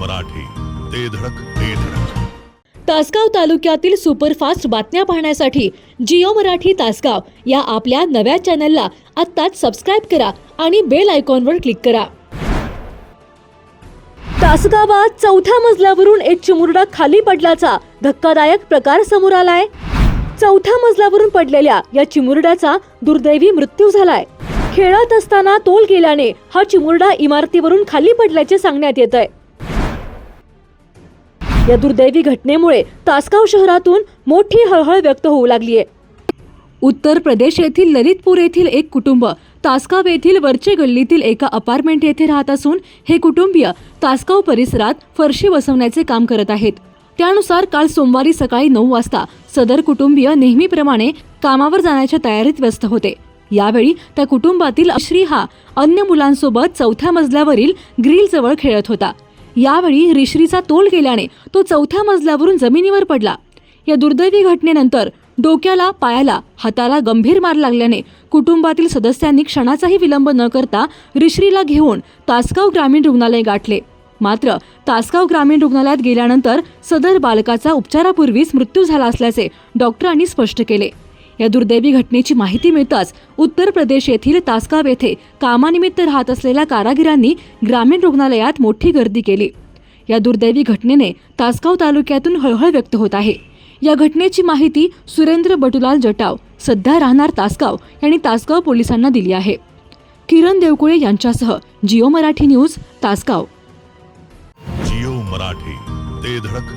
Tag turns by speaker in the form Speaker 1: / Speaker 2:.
Speaker 1: मराठी. ते धडक ते धडक.
Speaker 2: तासगाव तालुक्यातील सुपरफास्ट बातम्या पाहण्यासाठी जिओ मराठी तासगाव या आपल्या नव्या चॅनलला आत्ताच सबस्क्राईब करा आणि बेल आयकॉनवर क्लिक करा. तासगावात चौथ्या मजल्यावरून एक चिमुरडा खाली पडल्याचा धक्कादायक प्रकार समोर आलाय. चौथ्या मजल्यावरून पडलेल्या या चिमुरड्याचा दुर्दैवी मृत्यू झालाय. खेळत असताना तोल गेल्याने हा चिमुरडा इमारतीवरून खाली पडल्याचे सांगण्यात येत आहे या दुर्दैवी घटनेमुळे तासगाव शहरातून मोठी हळहळ व्यक्त होऊ लागली आहे. उत्तर प्रदेश येथील ललितपूर येथील एक कुटुंब तासगाव येथील वरचे गल्लीतील एका अपार्टमेंट येथे राहत असून हे कुटुंबीय तासगाव परिसरात फरशी बसवण्याचे काम करत आहेत. त्यानुसार काल सोमवारी सकाळी नऊ वाजता सदर कुटुंबीय नेहमीप्रमाणे कामावर जाण्याच्या तयारीत व्यस्त होते. यावेळी त्या कुटुंबातील श्री हा अन्य मुलांसोबत चौथ्या मजल्यावरील ग्रिल जवळ खेळत होता. यावेळी रिश्रीचा तोल गेल्याने तो चौथ्या मजल्यावरून जमिनीवर पडला. या दुर्दैवी घटनेनंतर डोक्याला पायाला हाताला गंभीर मार लागल्याने कुटुंबातील सदस्यांनी क्षणाचाही विलंब न करता रिश्रीला घेऊन तासगाव ग्रामीण रुग्णालय गाठले. मात्र तासगाव ग्रामीण रुग्णालयात गेल्यानंतर सदर बालकाचा उपचारापूर्वीच मृत्यू झाला असल्याचे डॉक्टरांनी स्पष्ट केले. या दुर्दैवी घटनेची माहिती मिळताच उत्तर प्रदेश येथील तासगाव येथे कामानिमित्त राहत असलेल्या कारागिरांनी ग्रामीण रुग्णालयात मोठी गर्दी केली. या दुर्दैवी घटनेने तासगाव तालुक्यातून हळहळ व्यक्त होत आहे. या घटनेची माहिती सुरेंद्र बटुलाल जटाव सध्या राहणार तासगाव यांनी तासगाव पोलिसांना दिली आहे. किरण देवकुळे यांच्यासह जिओ मराठी न्यूज तासगाव.
Speaker 1: जिओ मराठी ते धडक